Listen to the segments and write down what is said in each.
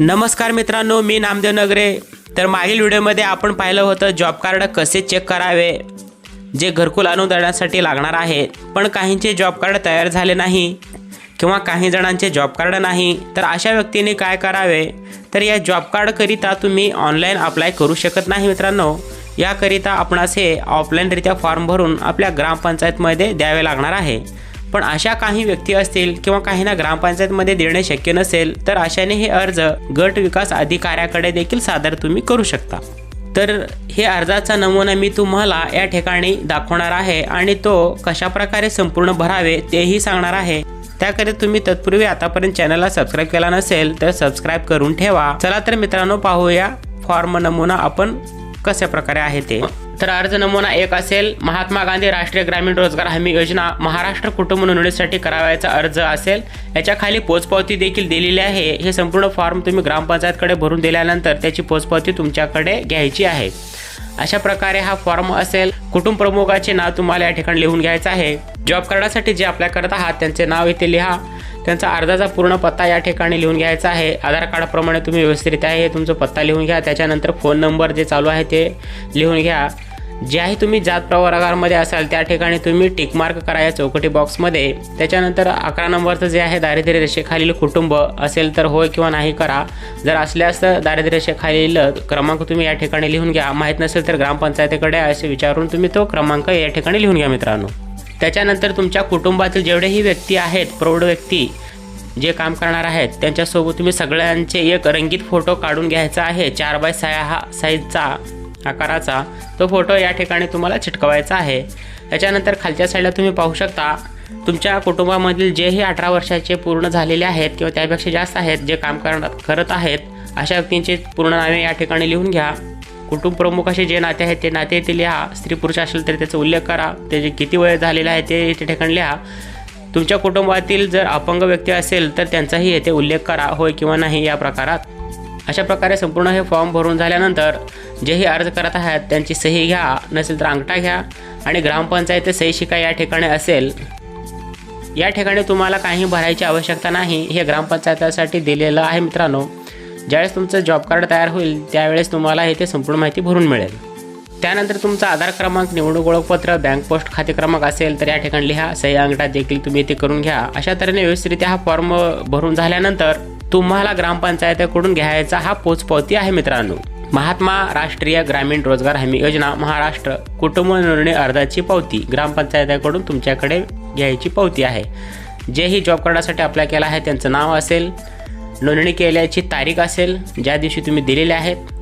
नमस्कार मित्रांनो मी नामदेव नगरे. तर मागील व्हिडिओमध्ये आपण पाहिलं होतं जॉब कार्ड कसे चेक करावे? जे घरकुल अनुदानासाठी लागणार आहे पण काहींचे जॉब कार्ड तयार झाले नाही किंवा काही जणांचे जॉब कार्ड नाही. तर अशा व्यक्तीने काय करावे? तर या जॉब कार्डकरिता तुम्ही ऑनलाईन अप्लाय करू शकत नाही मित्रांनो. याकरिता आपणास हे ऑफलाईनरित्या फॉर्म भरून आपल्या ग्रामपंचायतमध्ये द्यावे लागणार आहे. पण अशा काही व्यक्ती असतील किंवा काहींना ग्रामपंचायतमध्ये देणे शक्य नसेल तर अशाने हे अर्ज गट विकास अधिकाऱ्याकडे देखील सादर तुम्ही करू शकता. तर हे अर्जाचा नमुना मी तुम्हाला या ठिकाणी दाखवणार आहे आणि तो कशाप्रकारे संपूर्ण भरावे तेही सांगणार आहे. त्याकरिता तुम्ही तत्पूर्वी आतापर्यंत चॅनलला सबस्क्राईब केला नसेल तर सबस्क्राईब करून ठेवा. चला तर मित्रांनो पाहूया फॉर्म नमुना आपण कशा प्रकारे आहे ते. तर अर्ज नमुना एक असेल. महात्मा गांधी राष्ट्रीय ग्रामीण रोजगार हमी योजना महाराष्ट्र कुटुंब नोंदणीसाठी करावयाचा अर्ज असेल. याच्या खाली पोचपावती देखील दिलेली आहे. हे संपूर्ण फॉर्म तुम्ही ग्रामपंचायतकडे भरून दिल्यानंतर त्याची पोचपावती तुमच्याकडे घ्यायची आहे. अशा प्रकारे हा फॉर्म असेल. कुटुंब प्रमुखाचे नाव तुम्हाला या ठिकाणी लिहून घ्यायचं आहे. जॉब कार्डासाठी जे अप्लाय करत आहात त्यांचे नाव इथे लिहा. त्यांचा अर्जाचा पूर्ण पत्ता या ठिकाणी लिहून घ्यायचा आहे. आधार कार्डाप्रमाणे तुम्ही व्यवस्थित आहे. हे तुमचा पत्ता लिहून घ्या. त्याच्यानंतर फोन नंबर जे चालू आहे ते लिहून घ्या. ज्याही तुम्ही जात प्रवर्गामध्ये असाल त्या ठिकाणी तुम्ही टिकमार्क करा या चौकटी बॉक्समध्ये. त्याच्यानंतर अकरा नंबरचं जे आहे दारिद्र्य रेषेखालील कुटुंब असेल तर होय किंवा नाही करा. जर असल्यास दारिद्र्य रेषेखालील क्रमांक तुम्ही या ठिकाणी लिहून घ्या. माहीत नसेल तर ग्रामपंचायतीकडे असे विचारून तुम्ही तो क्रमांक या ठिकाणी लिहून घ्या मित्रांनो. त्याच्यानंतर तुमच्या कुटुंबातील जेवढेही व्यक्ती आहेत प्रौढ व्यक्ती जे काम करणार आहेत त्यांच्यासोबत तुम्ही सगळ्यांचे एक रंगीत फोटो काढून घ्यायचा आहे. चार बाय सहा हा साईजचा आकाराचा तो फोटो या ठिकाणी तुम्हाला चिटकवायचा आहे. त्याच्यानंतर खालच्या साईडला तुम्ही पाहू शकता तुमच्या कुटुंबामधील जेही अठरा वर्षाचे पूर्ण झालेले आहेत किंवा त्यापेक्षा जास्त आहेत जे काम करणार करत आहेत अशा व्यक्तींची पूर्ण नावे या ठिकाणी लिहून घ्या. कुटुंब प्रमुखाशी जे नाते आहेत ते नाते येथे लिहा. स्त्री पुरुष असेल तर त्याचा उल्लेख करा. त्याचे किती वय झालेलं आहे ते त्या ठिकाणी लिहा. तुमच्या कुटुंबातील जर अपंग व्यक्ती असेल तर त्यांचाही येथे उल्लेख करा होय किंवा नाही या प्रकारात. अशा प्रकारे संपूर्ण हे फॉर्म भरून झाल्यानंतर जेही अर्ज करत आहेत त्यांची सही घ्या नसेल तर अंगठा घ्या आणि ग्रामपंचायत सही शिका या ठिकाणी असेल. या ठिकाणी तुम्हाला काही भरायची आवश्यकता नाही हे ग्रामपंचायतीसाठी दिलेलं आहे मित्रांनो. ज्यावेळेस तुमचं जॉब कार्ड तयार होईल त्यावेळेस तुम्हाला इथे संपूर्ण माहिती भरून मिळेल. त्यानंतर तुमचा आधार क्रमांक निवडणूक ओळखपत्र बँक पोस्ट खाते क्रमांक असेल तर या ठिकाणी लिहा. सही अंगठा देखील तुम्ही इथे करून घ्या. अशा तऱ्हेने व्यवस्थितरित्या हा फॉर्म भरून झाल्यानंतर तुम्हाला ग्रामपंचायतीकडून घ्यायचा हा पोचपावती आहे मित्रांनो. महात्मा राष्ट्रीय ग्रामीण रोजगार हमी योजना महाराष्ट्र कुटुंब नोंदणी अर्जाची पावती ग्रामपंचायतीकडून तुमच्याकडे घ्यायची पावती आहे. जेही जॉब कार्डासाठी अप्लाय केला आहे त्यांचं नाव असेल नोंदणी केल्याची तारीख असेल ज्या दिवशी तुम्ही दिलेले आहेत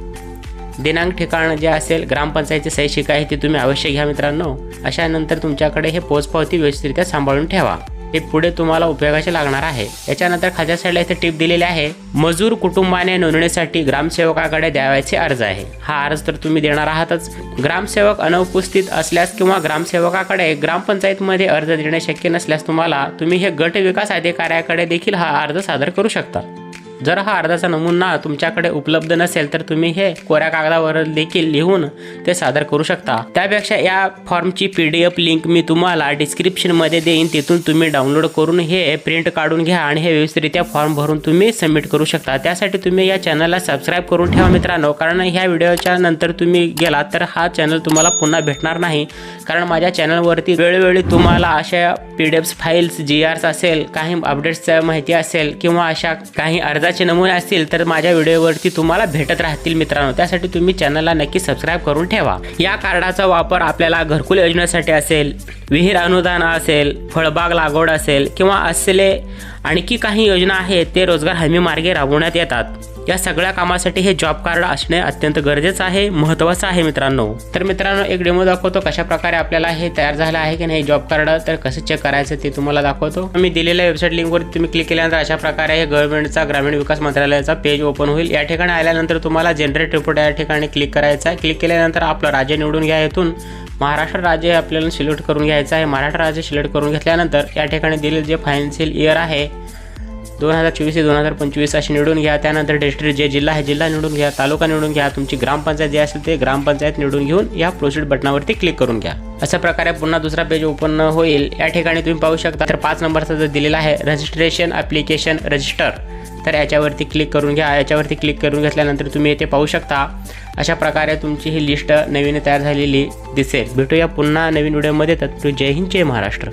दिनांक ठिकाण जे असेल ग्रामपंचायतीची सही शिका आहे ती तुम्ही अवश्य घ्या मित्रांनो. अशा नंतर तुमच्याकडे हे पोचपावती व्यवस्थितरित्या सांभाळून ठेवा. हे पुढे तुम्हाला उपयोगाचे लागणार आहे. याच्यानंतर खालच्या साईडला इथे टिप दिलेली आहे मजूर कुटुंबाने नोंदणीसाठी ग्रामसेवकाकडे द्यावायचे अर्ज आहे. हा अर्ज तर तुम्ही देणार आहातच. ग्रामसेवक अनुपस्थित असल्यास किंवा ग्रामसेवकाकडे ग्रामपंचायतमध्ये अर्ज देणे शक्य नसल्यास तुम्हाला तुम्ही हे गट विकास अधिकाऱ्याकडे देखील हा अर्ज सादर करू शकता. जर हा अर्जाचा नमुना तुमच्याकडे उपलब्ध नसेल तर तुम्ही हे कोऱ्या कागदावर देखील लिहून ते सादर करू शकता. त्यापेक्षा या फॉर्मची पी डी एफ लिंक मी तुम्हाला डिस्क्रिप्शनमध्ये देईन. तिथून तुम्ही डाउनलोड करून हे प्रिंट काढून घ्या आणि हे व्यवस्थितरित्या फॉर्म भरून तुम्ही सबमिट करू शकता. त्यासाठी तुम्ही या चॅनलला सबस्क्राईब करून ठेवा मित्रांनो कारण ह्या व्हिडिओच्या नंतर तुम्ही गेलात तर हा चॅनल तुम्हाला पुन्हा भेटणार नाही. कारण माझ्या चॅनलवरती वेळोवेळी तुम्हाला अशा P D F files G Rs असेल काही अपडेट्सच्या माहिती असेल किंवा अशा काही अर्जाचे नमुने असतील तर माझ्या व्हिडिओवरती तुम्हाला भेटत राहतील मित्रांनो. त्यासाठी तुम्ही चॅनलला नक्की सबस्क्राईब करून ठेवा. या कार्डाचा वापर आपल्याला घरकुल योजनेसाठी असेल विहीर अनुदान असेल फळबाग लागवड असेल किंवा असले आणखी काही योजना आहेत ते रोजगार हमी मार्गे राबवण्यात येतात. या सगळ्या कामासाठी हे जॉब कार्ड असणे अत्यंत गरजेचं आहे महत्त्वाचं आहे मित्रांनो. तर मित्रांनो एक डेमो दाखवतो कशा प्रकारे आपल्याला हे तयार झालं आहे की नाही जॉब कार्ड तर कसं चेक करायचं ते तुम्हाला दाखवतो. मी दिलेल्या वेबसाईट लिंकवर तुम्ही क्लिक केल्यानंतर अशा प्रकारे हे गव्हर्नमेंटचा ग्रामीण विकास मंत्रालयाचा पेज ओपन होईल. या ठिकाणी आल्यानंतर तुम्हाला जनरेट रिपोर्ट या ठिकाणी क्लिक करायचा आहे. क्लिक केल्यानंतर आपलं राज्य निवडून घ्या येथून महाराष्ट्र राज्य हे आपल्याला सिलेक्ट करून घ्यायचं आहे. महाराष्ट्र राज्य सिलेक्ट करून घेतल्यानंतर या ठिकाणी दिलेलं जे फायनान्शियल इयर आहे दोन हजार चोवीस ते दोन हजार पंचवीस असे निवडून घ्या. त्यानंतर डिस्ट्रिक्ट जे जिल्हा आहे जिल्हा निवडून घ्या. तालुका निवडून घ्या. तुमची ग्रामपंचायत जे असेल ते ग्रामपंचायत निवडून घेऊन या प्रोसीड बटनावरती क्लिक करून घ्या. अशा प्रकारे पुन्हा दुसरा पेज ओपन होईल. या ठिकाणी तुम्ही पाहू शकता. तर पाच नंबरचा जो दिलेला आहे रजिस्ट्रेशन ॲप्लिकेशन रजिस्टर तर याच्यावरती क्लिक करून घ्या. याच्यावरती क्लिक करून घेतल्यानंतर तुम्ही येथे पाहू शकता अशा प्रकारे तुमची ही लिस्ट नवीन तयार झालेली दिसेल. भेटूया पुन्हा नवीन व्हिडिओमध्ये तत्पूर्वी जय हिंद जय महाराष्ट्र.